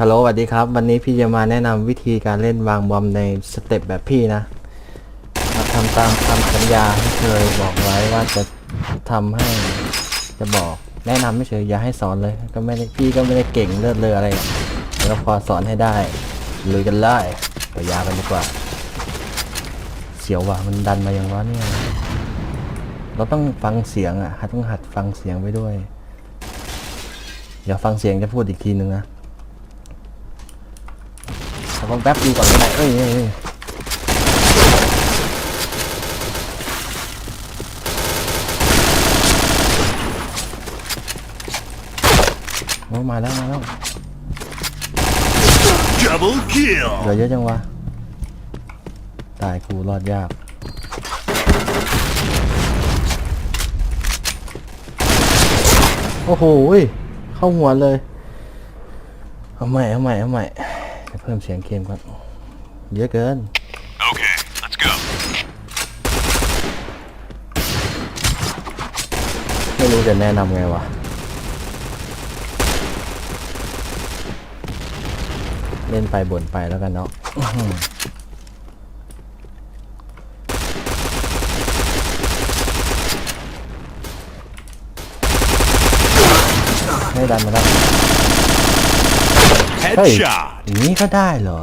ฮัลโหลสวัสดีครับ วันนี้พี่จะมาแนะนำวิธีการเล่นวางบอมในสเต็ปแบบพี่นะ มาทำตามคำสัญญาที่เคยบอกไว้ว่าจะทำให้จะบอกแนะนำไม่เฉยอย่าให้สอนเลย ก็ไม่ได้พี่ก็ไม่ได้เก่งเลิศเลออะไรแต่ก็พอสอนให้ได้ลุยกันได้ปยากันดีกว่า เสียวว่ะมันดันมาอย่างวะเนี่ยเราต้องฟังเสียงอะหัดต้องหัดฟังเสียงไปด้วย เดี๋ยวฟังเสียงจะพูดอีกทีนึงนะ ผมแป๊บดูก่อนก็ได้เอ้ยเอ้ยเอ้ยโอ้มาแล้วมาแล้ว Double kill! เหลือเยอะจังวะ ตายกูรอดยาก โอ้โหยเข้าหัวเลย เอาใหม่เอาใหม่เอาใหม่จะ เพิ่มเสียงเกมก่อนเยอะเกิน Okay, let's go. ไม่รู้จะแนะนำไงวะ เล่นไปบ่นไปแล้วกันเนาะอื้อหือให้ดันมาแล้ว Headshot! อย่างนี้ก็ได้เหรอ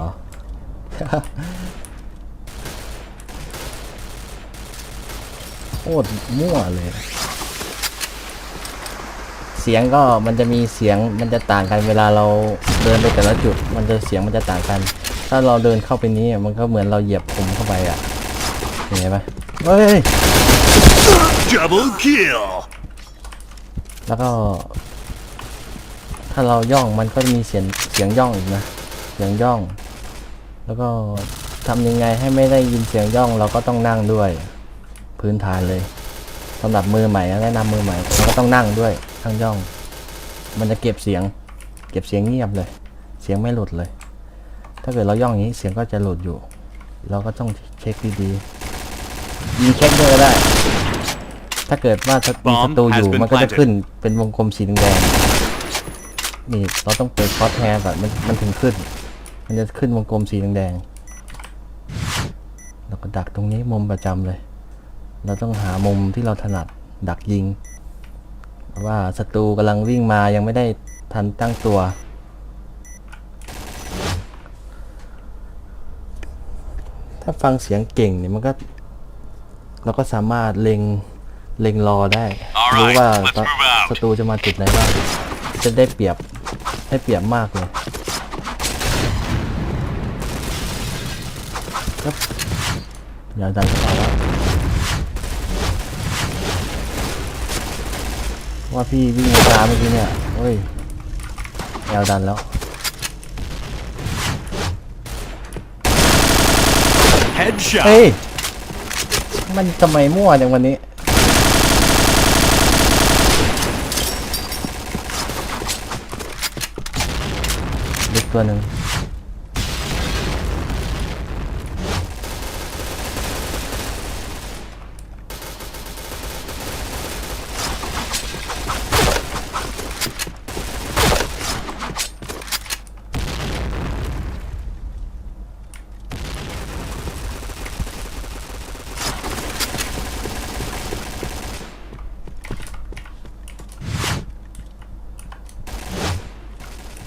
โคตรมั่วเลย เสียงก็มันจะมีเสียงมันจะต่างกันเวลาเราเดินไปแต่ละจุด มันจะเสียงมันจะต่างกัน ถ้าเราเดินเข้าไปนี้อะมันก็เหมือนเราเหยียบผมเข้าไปอะเห็นไหมเฮ้ย Double kill! แล้วก็ ถ้าเราย่องมันก็จะมีเสียงเสียงย่องอีกนะ เสียงย่อง แล้วก็ทำยังไงให้ไม่ได้ยินเสียงย่องเราก็ต้องนั่งด้วย พื้นฐานเลยสำหรับมือใหม่นะแนะนำมือใหม่เราก็ต้องนั่งด้วยทั้งย่อง มันจะเก็บเสียง เก็บเสียงเงียบเลย เสียงไม่หลุดเลย ถ้าเกิดเราย่องอย่างนี้เสียงก็จะหลุดอยู่ เราก็ต้องเช็คดีๆยิงเช็คด้วยก็ได้ ถ้าเกิดว่ามีศัตรูอยู่มันก็จะขึ้นเป็นวงกลมสีแดงๆนี่เราต้องเปิดคอร์สแทนแบบมันมันถึงขึ้น มันจะขึ้นวงกลมสีแดงๆเราก็ดักตรงนี้มุมประจำเลย เราต้องหามุมที่เราถนัดดักยิง ว่าศัตรูกำลังวิ่งมายังไม่ได้ทันตั้งตัว ถ้าฟังเสียงเก่งเนี่ยมันก็ เราก็สามารถเล็งเล็งรอได้ Alright, รู้ว่า let's move out ศัตรูจะมาจุดไหนบ้างจะได้เปรียบได้เปรียบมากเลย ครับอย่าดันเข้าไปแล้วว่าพี่วิ่งช้าเมื่อกี้เนี่ยเฮ้ยแอวดันแล้ว Headshot! เฮ้ย มันทำไมมั่วจังวันนี้ เด็กตัวหนึ่ง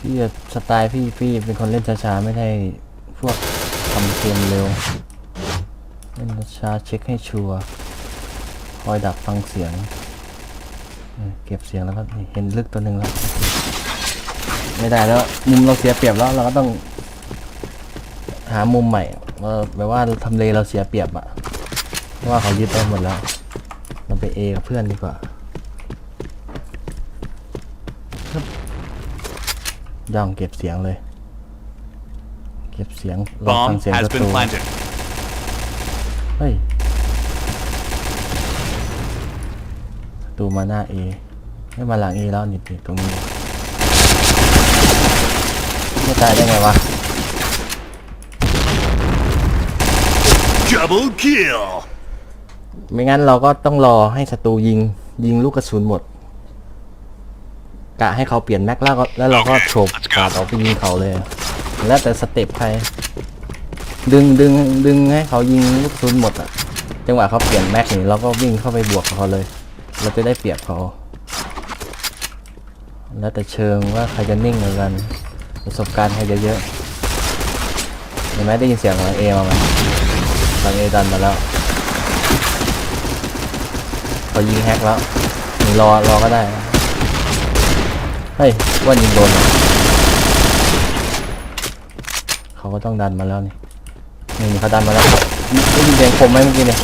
พี่จะสไตล์พี่พี่เป็นคนเล่นช้าๆ ไม่ได้พวกทำเกมเร็ว เล่นช้าเช็คให้ชัวร์คอยดักฟังเสียงเเก็บเสียงแล้วก็เห็นลึกตัวหนึ่งแล้ว ไม่ได้แล้วมุมเราเสียเปรียบแล้วเราก็ต้อง หามุมใหม่ว่าแบบว่าทำเลเราเสียเปรียบอะเพราะว่าเขายึดได้หมดแล้ว เราไปเอกับเพื่อนดีกว่า ย่องเก็บเสียงเลย เก็บเสียงรอฟัง Bomb เสียง has ศัต been รู planted. เฮ้ยศัตรูมาหน้าเอไม่มาหลังเอแล้วนี่นี่ตรงนี้ไม่ตายได้ไงวะ Double kill! ไม่งั้นเราก็ต้องรอให้ศัตรูยิงยิงลูกกระสุนหมด กะให้เขาเปลี่ยนแม็กแล้วก็แล้วเราก็โฉบกาดออกไปยิงเขาเลย แล้วแต่สเต็ปใคร ดึงดึงดึงให้เขายิงลูกซุนหมดอะ จังหวะเขาเปลี่ยนแม็กนี่เราก็วิ่งเข้าไปบวกกับเขาเลย เราจะได้เปรียบเขา แล้วแต่เชิงว่าใครจะนิ่งกว่ากันประสบการณ์ใครจะเยอะเห็นไหมได้ยินเสียงหลังเอมาไหมหลังเอดันมาแล้วเขายิงแฮกแล้วนี่รอรอก็ได้นะ เฮ้ยว่ายิงโดนเขาก็ต้องดันมาแล้วนี่นี่นี่เขาดันมาแล้วได้ยินเสียงคมไหมเมื่อกี้เนี่ย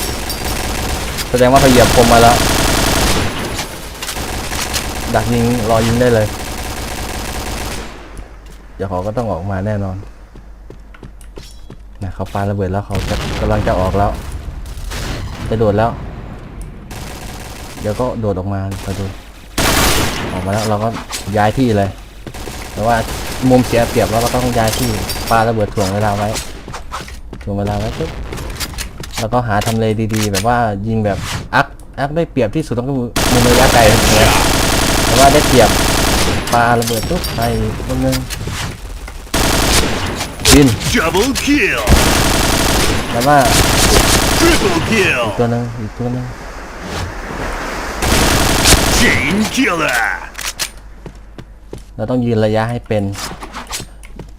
แสดงว่าเขาเหยียบคมมาแล้ว ดักยิงรอยิงได้เลย เดี๋ยวเขาก็ต้องออกมาแน่นอนนะเขาปาระเบิดแล้วเขาจะกำลังจะออกแล้ว จะโดดแล้ว เดี๋ยวก็โดดออกมาไปดูออกมาแล้วเราก็ ย้ายที่เลย แต่ว่ามุมเสียเปรียบแล้วเราก็ต้องย้ายที่ปาระเบิดถ่วงเวลาไว้ถ่วงเวลาไว้ปุ๊บแล้วก็หาทำเลดีๆ แบบว่ายิงแบบอักอักได้เปรียบที่สุดต้องคือมุมระยะไกลอย่างเงี้ยแต่ว่าได้เปรียบปลาระเบิดปุ๊บไปตรงนึงบิน Double kill. แล้วว่า Triple kill. อีกตัวหนึงอีกตัวหนึง Chain killer. เราต้องยืนระยะให้เป็น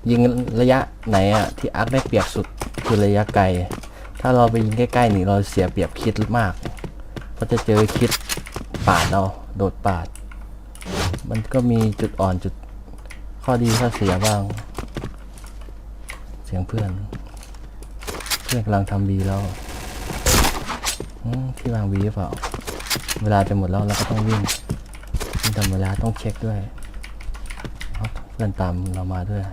ยิงระยะไหนอะที่อาร์คได้เปรียบสุดคือระยะไกล ถ้าเราไปยิงใกล้ๆนี่เราเสียเปรียบคิดมากเพราะจะเจอคิดปาดเราโดดปาด มันก็มีจุดอ่อนจุดข้อดีข้อเสียบ้าง เสียงเพื่อน เพื่อนกำลังทำบีแล้วที่วางบีหรือเปล่า เวลาจะหมดแล้วเราก็ต้องวิ่งวิ่งตามเวลาต้องเช็คด้วย เอ้าเพื่อนตามเรามาด้วย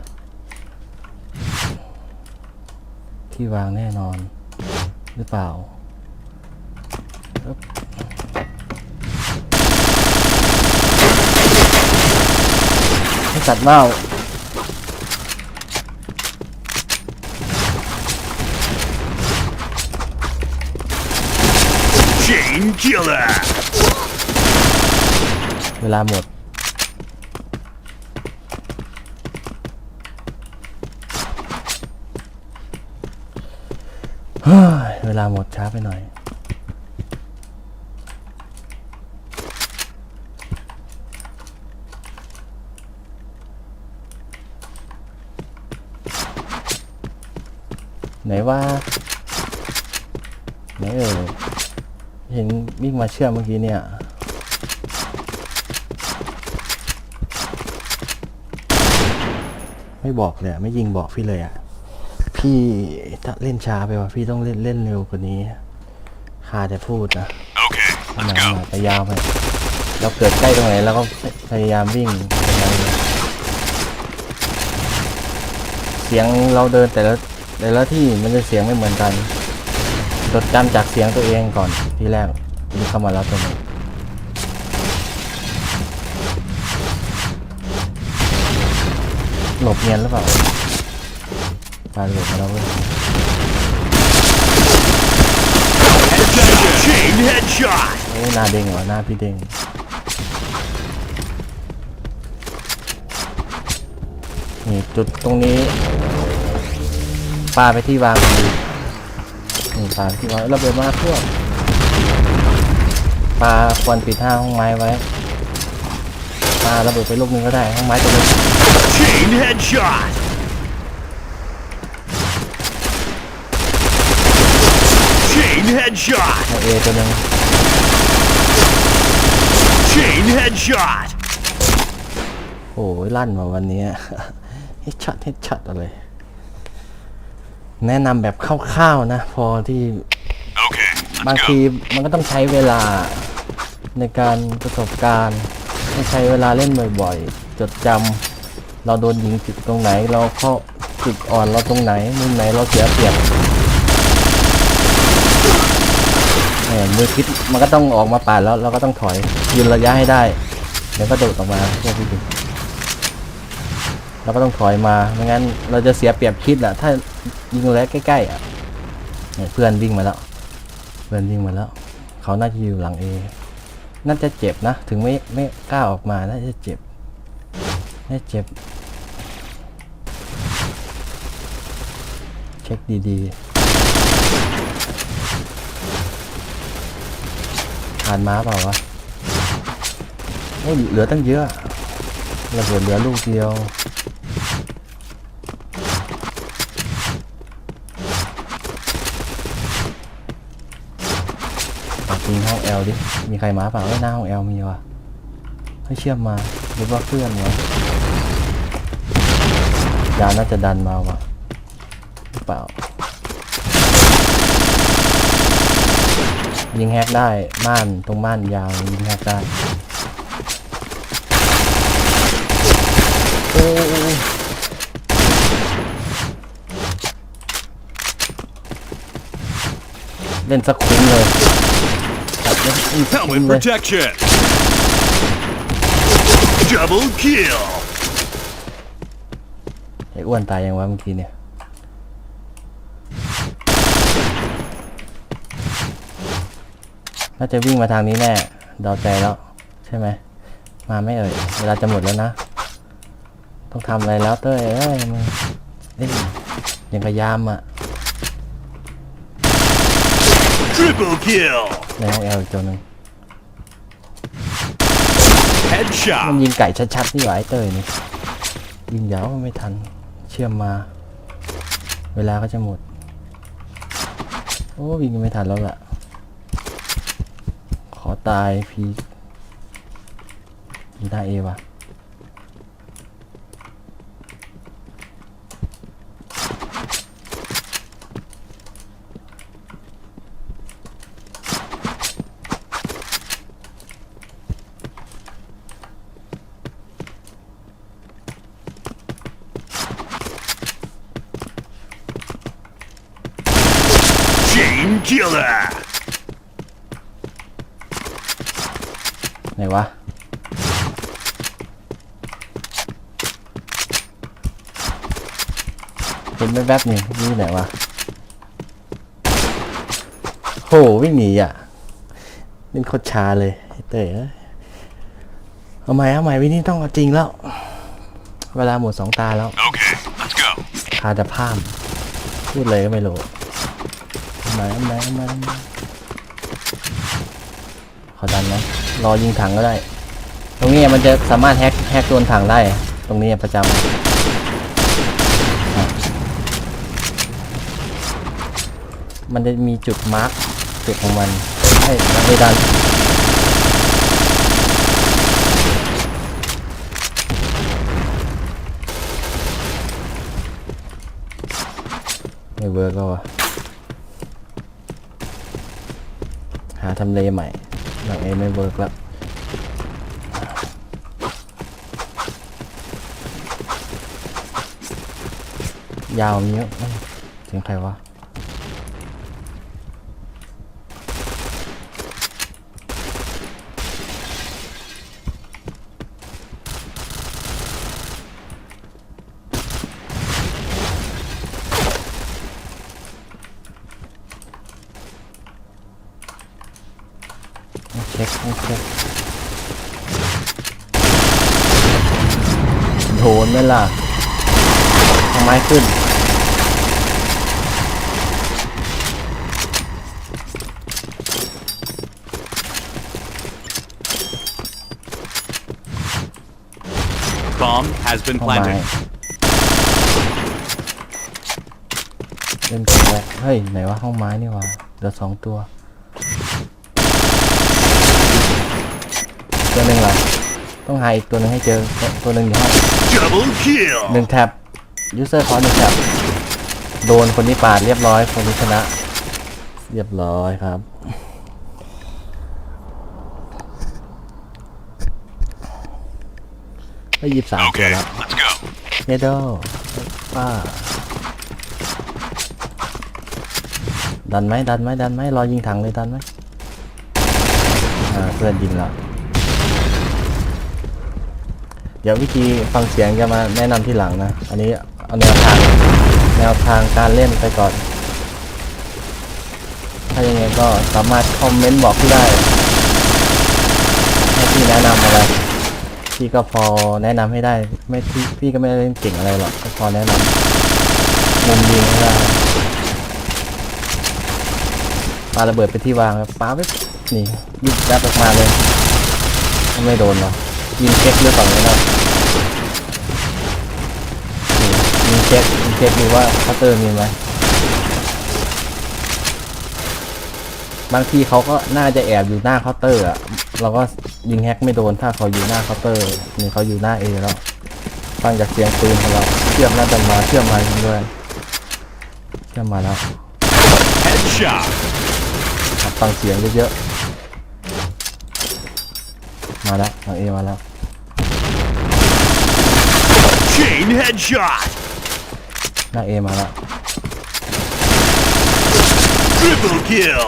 ที่วางแน่นอนหรือเปล่าอึ๊บให้ตัดเมาส์ Chain killer. เวลาหมด เวลาหมดช้าไปหน่อย ไหนว่า ไหนเออเห็นวิ่งมาเชื่อมเมื่อกี้เนี่ยไม่บอกเลยไม่ยิงบอกพี่เลยอะ พี่ถ้าเล่นช้าไปว่ะพี่ต้องเล่นเล่นเร็วกว่านี้คาแต่พูดนะ Okay, หนาหน่อยไปยาวไปเราเกิดใกล้ตรงไหนเราก็พยายามวิ่งตรงนั้นเลยเสียงเราเดินแต่ละแต่ละที่มันจะเสียงไม่เหมือนกันจดจำจากเสียงตัวเองก่อนที่แรกมีเข้ามาแล้วตัวหนึงหลบเงียนหรือเปล่า ปาหลบมาแล้วเว้ย Chain headshot. โอ้ยหน้าเด้งเหรอหน้าพี่เด้งนี่จุดตรงนี้ปาไปที่วางดีนี่ปาไปที่วางระเบิดมาพวกปาควันปิดห้าห้องไม้ไว้ปาระเบิดไปลูกนึงก็ได้ห้องไม้ตัวนี้ Chain headshot. Chain headshot. ห้องเอตัวหนึง Chain headshot. โอ้ยลั่นมาวันนี้เฮดช็อตเฮดช็อตอะไร แนะนำแบบคร่าวๆนะ พอที่ Okay, บางทีมันก็ต้องใช้เวลาในการประสบการณ์ให้ใช้เวลาเล่นบ่อยๆ จดจำเราโดนยิงจุดตรงไหน เราเข้าจุดอ่อนเราตรงไหนมุมไหนเราเสียเปรียบแหมมือคิดมันก็ต้องออกมาป่าดแล้วเราก็ต้องถอยยืนระยะให้ได้ เดี๋ยวก็โดดออกมาเพื่อพี่ดูเราก็ต้องถอยมาไม่งั้นเราจะเสียเปรียบคิดอะถ้ายิงแล้วใกล้ๆอะเนี่ยเพื่อนวิ่งมาแล้ว เพื่อนวิ่งมาแล้ว เขาน่าจะอยู่หลังเอน่าจะเจ็บนะ ถึงไม่ไม่กล้าออกมาน่าจะเจ็บให้เจ็บ เช็คดีๆ ผ่านม้าเปล่าวะเฮ้ยเหลือตั้งเยอะระเบิดเหลือลูกเดียวปากยิงห้องแอลดิ มีใครมาเปล่าเอ้หน้าห้องแอลมีวะให้เชื่อมมาหรือว่าเพื่อนวะยาน่าจะดันมาวะหรือเปล่า ยิงแฮกได้ม่านตรงม่านยาวยิงแฮกได้โอ้ยเล่นสักคุ้มเลยจับเล่นอีกคุ้ม Helmet เลย protection. Double kill. ไอ้อ้วนตายยังวะเมื่อกี้เนี่ย น่าจะวิ่งมาทางนี้แน่เดาใจแล้วใช่ไหมมาไม่เอ่ยเวลาจะหมดแล้วนะ ต้องทำอะไรแล้วเต้ยเอ้ยมึงเอ้ยยังพยายามอะ Triple kill. ในห้องแอลอีกตัวหนึ่งมัน Headshot. ยิงไก่ชัดๆนี่หว่าไอ้เต้ยนี่ยิงยาวไม่ทันเชื่อมมา เวลาก็จะหมด โอ้ยิงไม่ทันแล้วล่ะ ขอตายพีมีได้เอวะๆ Chain killer. ไหน วะ เห็นแวบๆนี่นี่ไหนวะโหวิ่งหนีอะเล่นโคตรช้าเลยไอ้เต้ยเอ้ยเอาใหม่เอาใหม่วินี่ต้องเอาจริงแล้ว เวลาหมดสองตาแล้ว Okay, let's go. คาจะพาม พูดเลยก็ไม่รู้เอาใหม่เอาใหม่เอาใหม่เอาใหม่ขอดันนะ รอยิงถังก็ได้ ตรงนี้มันจะสามารถแฮกแฮกโดนถังได้ ตรงนี้ประจำมันจะมีจุดมาร์กจุดของมันให้ให้ดันไม่เวิร์กก็วะหาทำเลใหม่ หลังเอไม่เวิร์กแล้วยาวมีเยอะเอ้ยเสียงใครวะ เช็คต้องเช็คโดนไหมล่ะทำไมขึ้น Bomb has been ห้องไม้ planted. เล่นกันแรกเฮ้ย ไหนวะห้องไม้นี่วะเหลือสองตัว ตัวหนึ่งเหรอ ต้องหาอีกตัวหนึ่งให้เจอ ตัวหนึ่งอยู่ห้อง Double kill. หนึ่งแท็บยูเซอร์ขอหนึ่งแท็บโดนคนนี้ปาดเรียบร้อย คนนี้ชนะ เรียบร้อยครับได้ยิบสามตัว Okay, แล้ว let's go. เนโดป้าดันไหมดันไหมดันไหมรอยิงถังเลยดันไหมอ่าเพื่อนยิงแล้ว เดี๋ยววิธีฟังเสียงจะมาแนะนำที่หลังนะ อันนี้เอาแนวทางแนวทางการเล่นไปก่อน ถ้ายังไงก็สามารถคอมเมนต์บอกพี่ได้ให้พี่แนะนำอะไรพี่ก็พอแนะนำให้ได้ ไม่พี่พี่ก็ไม่ได้เล่นเก่งอะไรหรอกก็พอแนะนำมุมยิงให้ได้ปาระเบิดไปที่วางครับปาไปนี่ยิงดัดออกมาเลย ไม่โดนหรอก ยิงเช็คหรือเปล่าไม่รู้นี่ยิงเช็คยิงเช็คดูว่าคัตเตอร์มีไหมบางทีเขาก็น่าจะแอบอยู่หน้าเคาน์เตอร์อะเราก็ยิงแฮกไม่โดนถ้าเขาอยู่หน้าเคาน์เตอร์นี่เขาอยู่หน้าเอแล้วฟังจากเสียงปืนของเราเชื่อมน่าจะมาเชื่อมมาจริงด้วยเชื่อมมาแล้ว Headshot. หัดฟังเสียงเยอะๆมาแล้วทางเอมาแล้ว Chain headshot. หน้าเอมาแล้ว Triple kill.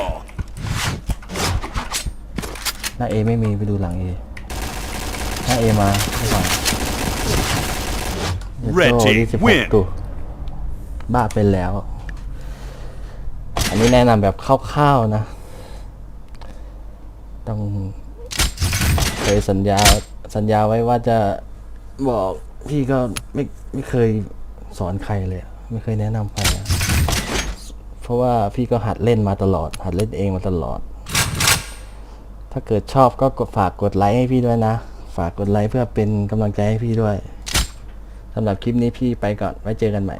หน้าเอไม่มีไปดูหลังเอหน้าเอมาไม่ฟัง Red โจ้ team ยี่สิบหก win ตัวบ้าเป็นแล้ว อันนี้แนะนำแบบคร่าวๆนะ ต้องเคยสัญญาสัญญาไว้ว่าจะบอก พี่ก็ไม่ไม่เคยสอนใครเลย ไม่เคยแนะนำใครอะเพราะว่าพี่ก็หัดเล่นมาตลอด หัดเล่นเองมาตลอด ถ้าเกิดชอบก็กดฝากกดไลค์ให้พี่ด้วยนะ ฝากกดไลค์เพื่อเป็นกำลังใจให้พี่ด้วยสำหรับคลิปนี้พี่ไปก่อน ไว้เจอกันใหม่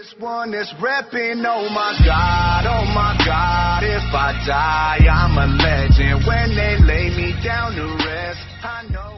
This one that's repping, oh my god, oh my god, if I die, I'm a legend when they lay me down to rest.